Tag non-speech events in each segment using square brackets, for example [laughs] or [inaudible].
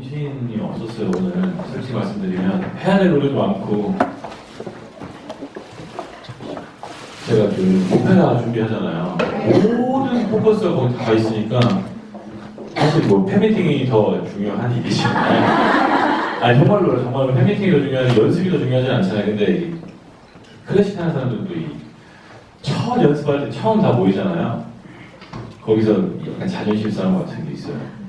정신이 없었어요 오늘 솔직히 말씀드리면. 해야 될 노래도 많고. 제가 그 오페라 준비하잖아요. 모든 포커스가 거기 다 있으니까 사실 뭐 팬미팅이 더 중요한 일이지만 [laughs] 아니 정말로 정말로 팬미팅이 더 중요하지 연습이 더 중요하지 않잖아요. 근데 이 클래식 하는 사람들도 이 처음 연습할 때 처음 다 모이잖아요. 거기서 약간 자존심 싸움 같은 게 있어요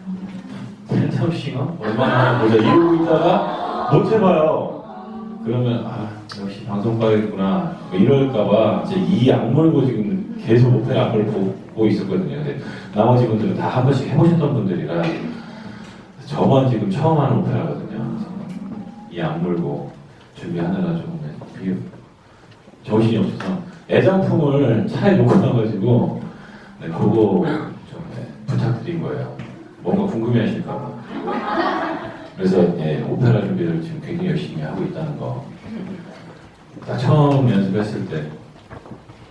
팬텀 싱어? 얼마나 보자 이러고 있다가 못 해봐요. 그러면 아 역시 방송가겠구나 뭐 이럴까봐 이제 이 악물고 지금 계속 오페라 악물 보고 있었거든요. 근데 나머지 분들은 다 한 번씩 해보셨던 분들이라 저만 지금 처음 하는 오페라거든요. 이 악물고 준비하느라 좀 비- 정신이 없어서 애장품을 차에 놓고 나가지고 네, 그거 좀 네, 부탁드린 거예요. 뭔가 궁금해하실까 봐. 그래서 예, 오페라 준비를 지금 굉장히 열심히 하고 있다는 거. 딱 처음 연습했을 때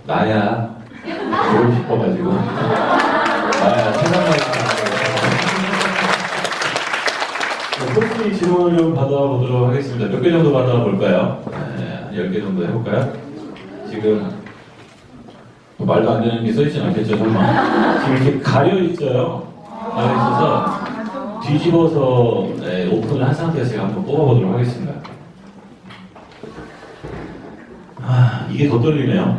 나야 그러고 싶어가지고 나야 세상을 솔직히 질문을 좀 받아보도록 하겠습니다. 몇 개 정도 받아볼까요? 네, 한 10개 정도 해볼까요? 지금 뭐 말도 안 되는 게 써있진 않겠죠, 설마? 지금 이렇게 가려 있어요. 뒤집어서 네, 오픈을 한 상태에서 제가 한번 뽑아보도록 하겠습니다. 아, 이게 더 떨리네요.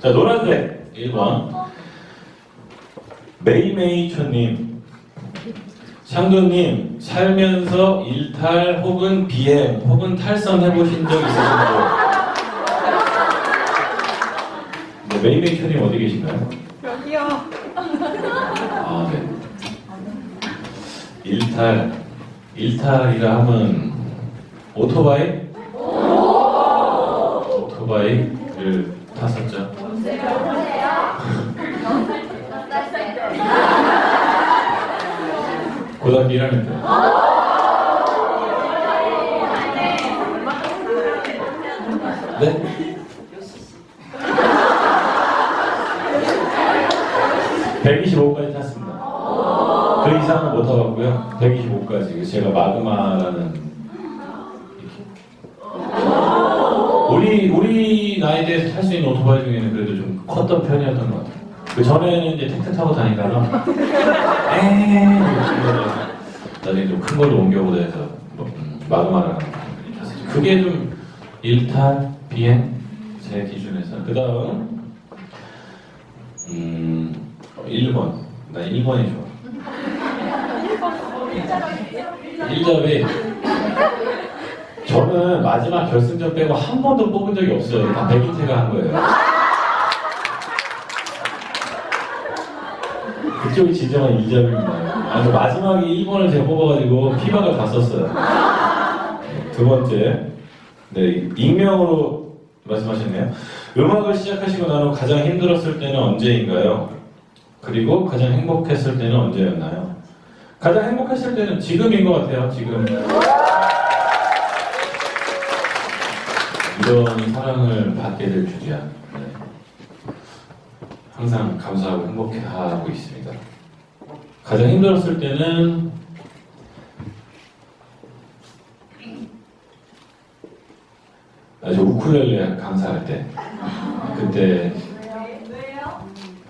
자, 노란색 1번. 메이메이초님. 샹도님, 살면서 일탈 혹은 비행 혹은 탈선 해보신 적 있으신가요? 네, 메이메이초님 어디 계신가요? 여기요. 아, 네. 일탈. 일탈이라 하면 오토바이? 오토바이를 탔었죠. 고등학교 1학년 때. 네? 125까지 탔습니다. 그 이상은 못 타봤고요. 125까지. 제가 마그마라는 우리 우리 나이 대에서 탈 수 있는 오토바이 중에는 그래도 좀 컸던 편이었던 것 같아요. 그 전에는 이제 택트 타고 다니다가 [laughs] 에이 나중에 좀 큰 걸로 옮겨보자 해서 뭐, 음, 마그마라는. 그게 좀 일탈 비행 제 기준에서 그 다음 음 1번 나 1번이 좋아. 1잡이 저는 마지막 결승전 빼고 한 번도 뽑은 적이 없어요. 다 백인태가 한 거예요. 그쪽이 진정한 2잡입니다. 아니, 마지막에 1번을 제가 뽑아가지고 피박을 다 썼어요. 두 번째, 네, 익명으로 말씀하셨네요. 음악을 시작하시고 난후 가장 힘들었을 때는 언제인가요? 그리고 가장 행복했을 때는 언제였나요? 가장 행복했을 때는 지금인 것 같아요, 지금. 이런 사랑을 받게 될 줄이야. 네. 항상 감사하고 행복해하고 있습니다. 가장 힘들었을 때는 아, 저 우쿨렐레 강사할 때 그때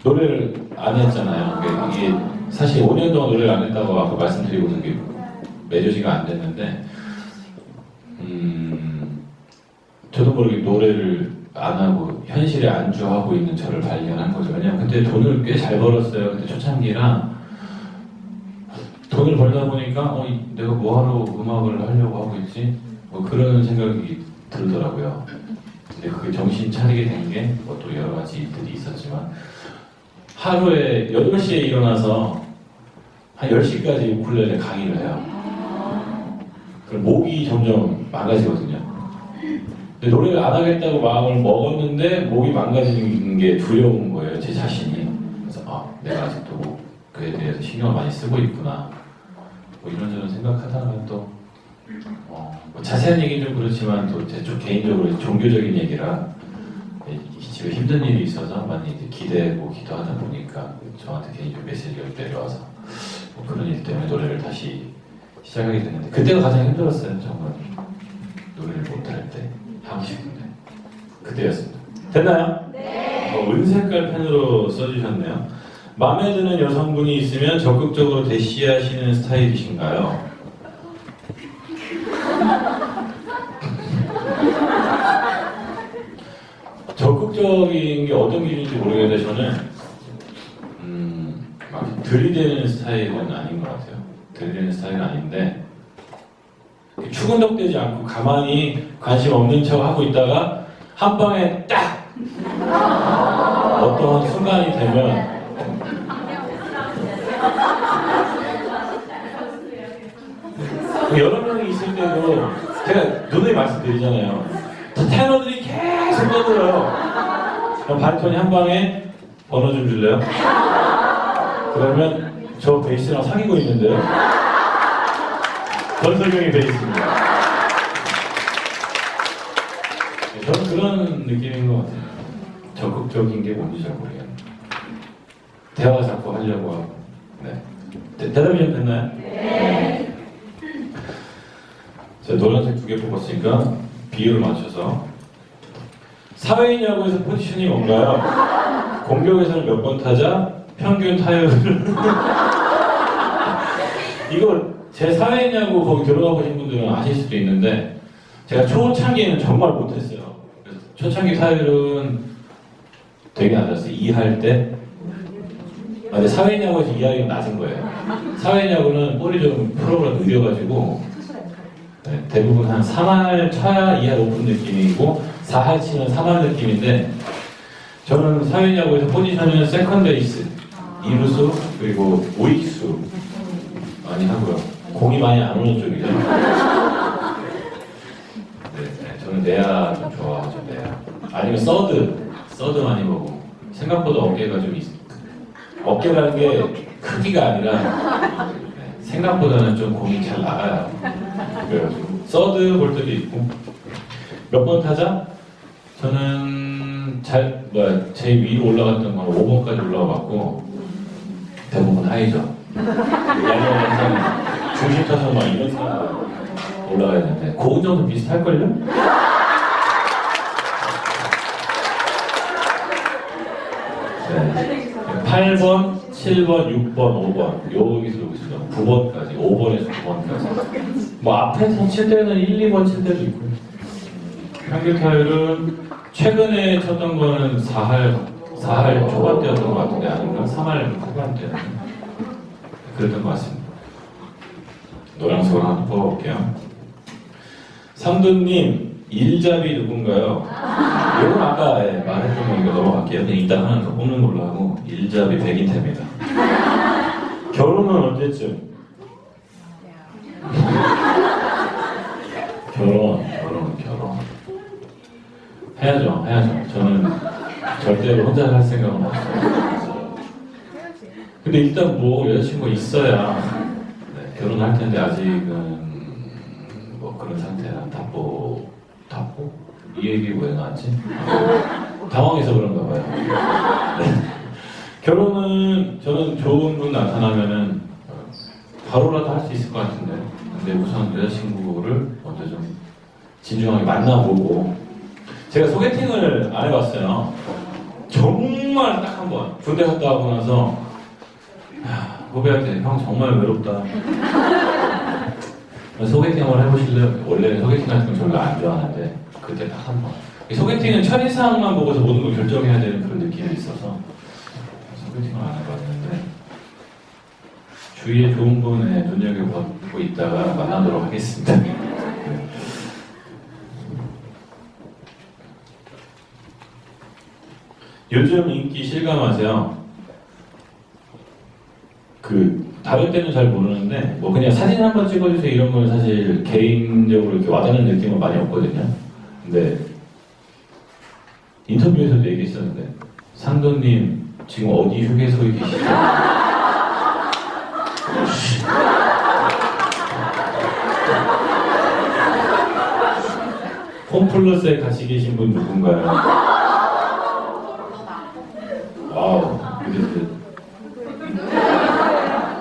노래를 안 했잖아요. 이게 사실 5년 동안 노래를 안 했다고 아까 말씀드리고는 게 매저지가 안 됐는데 음, 저도 모르게 노래를 안 하고 현실에 안주하고 있는 저를 발견한 거죠. 왜냐면 그때 돈을 꽤 잘 벌었어요. 그때 초창기라 돈을 벌다 보니까 어, 이- 내가 뭐하러 음악을 하려고 하고 있지? 뭐 그런 생각이 들더라고요. 근데 그게 정신 차리게 된 게 뭐 또 여러 가지 일들이 있었지만 하루에 8시에 일어나서 한 10시까지 우쿨렐레 강의를 해요. 그럼 목이 점점 망가지거든요. 근데 노래를 안 하겠다고 마음을 먹었는데 목이 망가지는 게 두려운 거예요, 제 자신이. 그래서 아, 내가 아직도 뭐 그에 대해서 신경을 많이 쓰고 있구나. 뭐 이런저런 생각하다가 또 어, 뭐 자세한 얘기는 좀 그렇지만 또제쪽 개인적으로 종교적인 얘기라 예, 있지만 집에 힘든 일이 있어서 많이 이제 기대고 기도하다 보니까 저한테 개인적 메시지가 내려와서 뭐 그런 일 때문에 노래를 다시 시작하게 됐는데 그때가 가장 힘들었어요 정말. 노래를 못할 때 하고 싶은데 그때였습니다. 됐나요? 네. 어, 은색깔 펜으로 써주셨네요. 마음에 드는 여성분이 있으면 적극적으로 대시하시는 스타일이신가요? [laughs] 적극적인 게 어떤 기준인지 모르겠는데 저는 음, 막 들이대는 스타일은 아닌 것 같아요. 들이대는 스타일은 아닌데 추근덕대지 않고 가만히 관심 없는 척 하고 있다가 한 방에 딱 어떤 순간이 되면 여러 명이 있을 때도 제가 눈에 말씀드리잖아요. 테너들이 계속 떠들어요. 그럼 바리톤이 한 방에 번호 좀 줄래요? 그러면 저 베이스랑 사귀고 있는데요. 전설경이 베이스입니다. 네, 저는 그런 느낌인 것 같아요. 적극적인 게 뭔지 잘 모르겠네요. 대화 자꾸 하려고 하고. 네. 대, 대답이 좀 됐나요? 네. 제가 노란색 두 개 뽑았으니까 비율을 맞춰서 사회인 야구에서 포지션이 뭔가요? 공격에서는 몇 번 타자? 평균 타율을 [laughs] 이거 제 사회인 야구 거기 들어가 보신 분들은 아실 수도 있는데 제가 초창기에는 정말 못했어요. 초창기 타율은 되게 낮았어요. 2할 때. 아, 근데 사회인 야구에서 2할이 낮은 거예요. 사회인 야구는 볼이 좀 프로가 느려가지고 네, 대부분 한 3할 쳐야 2할 오픈 느낌이고 4할 치면 3할 느낌인데 저는 사회야구에서 포지션은 세컨 베이스, 2루수 그리고 우익수 많이 하고요. 공이 많이 안 오는 쪽이죠. 네, 네, 저는 내야 좀 좋아하죠. 내야. 아니면 서드, 서드 많이 보고 생각보다 어깨가 좀 있, 어깨라는 게 크기가 아니라 네, 생각보다는 좀 공이 잘 나가요. 서드 볼 때도 있고 몇 번 타자? 저는 잘 뭐야 제일 위로 올라갔던 건 5번까지 올라가봤고 대부분 하이죠. 중심 타서 막 이런 사람 올라가야 되는데 고은 정도 비슷할걸요? 네. 8번, 7번, 6번, 5번. 여기서 여기서 9번까지 5번에서 9번까지. 뭐 앞에서 칠 때는 1, 2번 칠 때도 있고. 평균 타율은 최근에 쳤던 거는 4할 4할 초반대였던 것 같은데 아닌가? 3할 후반대 그랬던 것 같습니다. 노란색으로 한번 뽑아볼게요. 삼두님 일잡이 누군가요? 이건 아까 예, 말했던 거니까 넘어갈게요 그냥 이따 하나 더 뽑는 걸로 하고 일잡이 백인태입니다 결혼은 언제쯤? 결혼, 결혼, 결혼. 해야죠, 해야죠. 저는 절대로 혼자 살 생각은 없어요. 근데 일단 뭐 여자친구가 있어야 네, 결혼할 텐데 아직은 뭐 그런 상태라 답보, 답보? 이 얘기 왜 나왔지? 아, 당황해서 그런가 봐요. 네. 결혼은 저는 좋은 분 나타나면은 바로라도 할 수 있을 것 같은데 근데 우선 여자친구를 먼저 좀 진중하게 만나보고 제가 소개팅을 안 해봤어요 정말 딱 한 번 군대 갔다 오고 나서 야, 후배한테 형 정말 외롭다 소개팅을 해보실래요? 원래 소개팅 같은 건 별로 안 좋아하는데 그때 딱 한 번 소개팅은 첫인상만 보고서 모든 걸 결정해야 되는 그런 느낌이 있어서 소개팅을 안 해봤는데 주위에 좋은 분에 눈여겨보고 있다가 만나도록 하겠습니다. [laughs] 요즘 인기 실감하세요? 그 다른 때는 잘 모르는데 뭐 그냥 사진 한 번 찍어주세요 이런 건 사실 개인적으로 이렇게 와닿는 느낌은 많이 없거든요. 근데 인터뷰에서도 얘기했었는데 상도님 지금 어디 휴게소에 계시죠? [laughs] 홈플러스에 같이 계신 분 누군가요?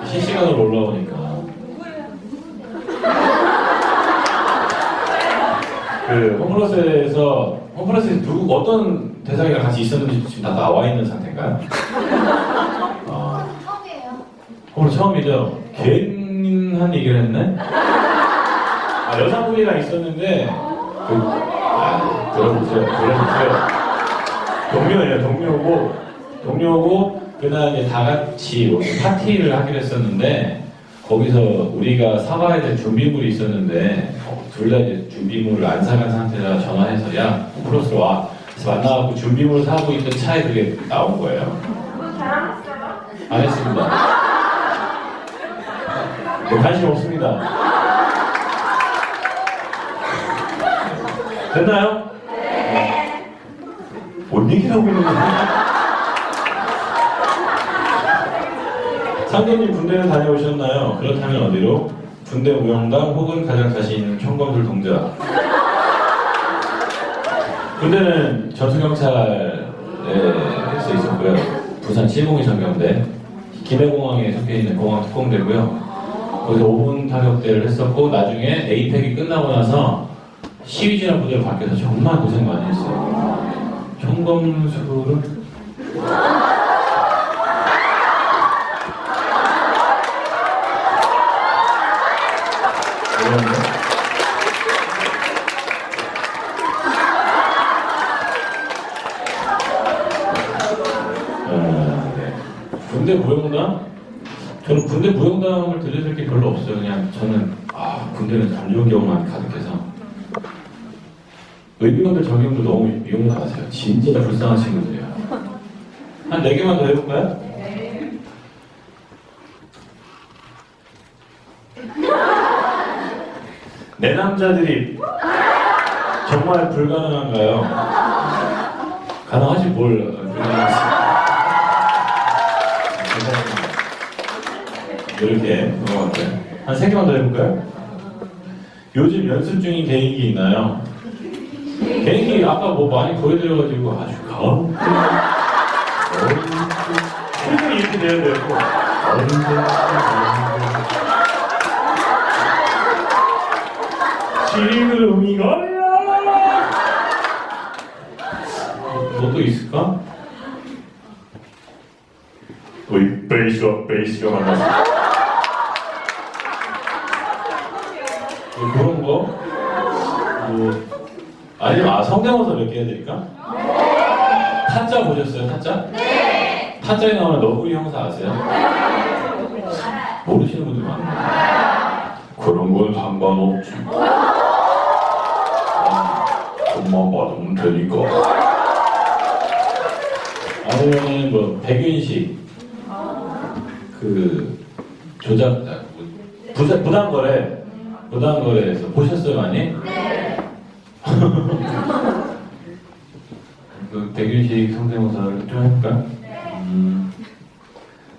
실시간으로 올라오니까. 그 홈플러스에서 홈플러스에 누구 어떤 대상이랑 같이 있었는지 지금 다 나와 있는 상태인가요? [laughs] 아, 처음이에요. 오늘 처음이죠. 괜한 얘기를 했네. 아, 여성분이랑 있었는데 그, 아, 들어보세요. 들어보세요. 동료예요. 동료고 동료고 그날 이제 다 같이 뭐 파티를 하기로 했었는데 거기서 우리가 사가야 될 준비물이 있었는데 둘 다 이제 준비물을 안 사간 상태라 전화해서 야 플러스로 와 만나갖고 준비물 사고 있던 차에 그게 나온 거예요. 안 했습니다. 네, 관심 없습니다. 됐나요? 네. 뭔 얘기를 하고 있는 거야? 상도님 군대를 다녀오셨나요? 그렇다면 어디로? 군대 무용담 혹은 가장 자신 있는 총검술 동작. 군대는 전투경찰에서 있었고요. 부산 702 전경대, 김해공항에 속해 있는 공항 특공대고요. 거기서 5분 타격대를 했었고 나중에 에이펙이 끝나고 나서 시위진화 부대로 바뀌어서 정말 고생 많이 했어요. 총검술은 군대 무용담? 저는 군대 무용담을 들려줄 게 별로 없어요. 그냥 저는 아 군대는 안 좋은 경우만 가득해서 의병들 적용도 너무 이용 나가세요. 진짜 불쌍한 친구들이에요. 한 네 개만 더 해볼까요? 내 남자들이 정말 불가능한가요? 가능하지 뭘 불가능하지? 이렇게 넘어갈게요. 한세 개만 더 해볼까요? 요즘 연습 중인 개인기 있나요? 개인기 아까 뭐 많이 보여드려가지고 아주 가운데 표정이 이렇게 돼야 되고 지금이 걸려 뭐또 있을까? 우리 베이스와 베이스가 만났어 뭐 그런 거? 뭐 아니면 아 성대모사 몇 개 해드릴까? 타짜 보셨어요? 타짜? 네. 타짜에 나오는 너구리 형사 아세요? 모르시는 분들 많아요. 그런 건 상관없지. 돈만 받으면 되니까. 아니면은 뭐 백윤식 그 조작 아, 뭐, 부자, 부당거래 부당거래에서 보셨어요 많이? [laughs] 그 백윤식 성대모사를 좀 해볼까요? 음,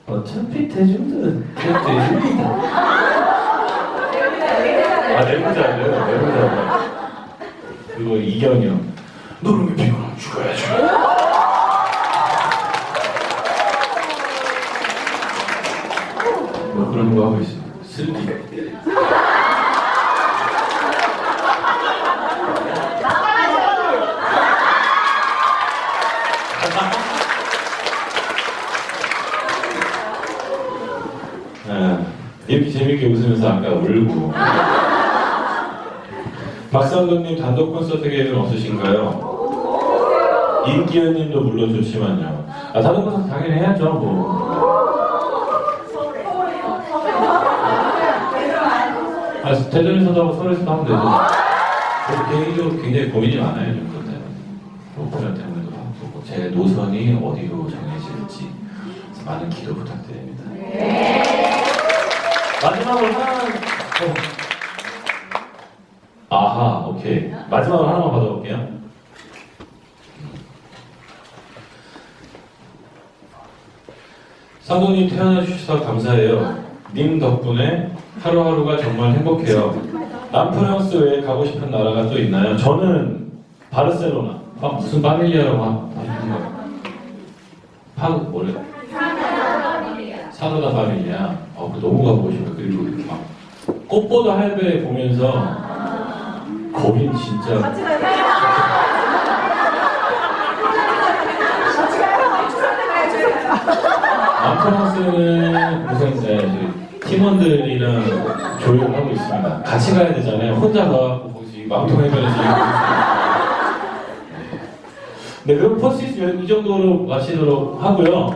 어차피 대중들은 대중이다. 아 내부자. 그리고 이경이 형. 너는 왜 피곤하면 죽어야지. 뭐 그런 거 하고 있어요. 슬기. 네, 이렇게 재밌게 웃으면서 아까 울고. 박상돈님 단독 콘서트 계획은 없으신가요? 임기현님도 물론 좋지만요. 아 단독 콘서트 당연히 해야죠. 뭐. 아, 대전에서도 하고 서울에서도 하면 되죠. 개인적으로 굉장히 고민이 많아요. 좀 그때 오페라 때문에도 바쁘고 제 노선이 어디로 정해질지 많은 기도 부탁드립니다. 마지막으로 하나 더. 아하, 오케이. 마지막으로 하나만 받아볼게요. 상도님 태어나주셔서 감사해요. 님 덕분에 하루하루가 정말 행복해요. 남프랑스 외에 가고 싶은 나라가 또 있나요? 저는 바르셀로나. 아, 무슨 파밀리아라고 하- 하시는 거예요? 파, 뭐래? 사로다 파밀리아. 어, 너무 가보고 싶어. 그리고 막 꽃보다 할배 보면서 거긴 진짜 같이 가요. 같이 가요. 때. 맘프랑스는 우선 네, 저희 팀원들이랑 조율하고 있습니다. 같이 가야 되잖아요. 혼자 가고 거기 망통 해변에서 네, 그럼 퍼시스 이 정도로 마치도록 하고요.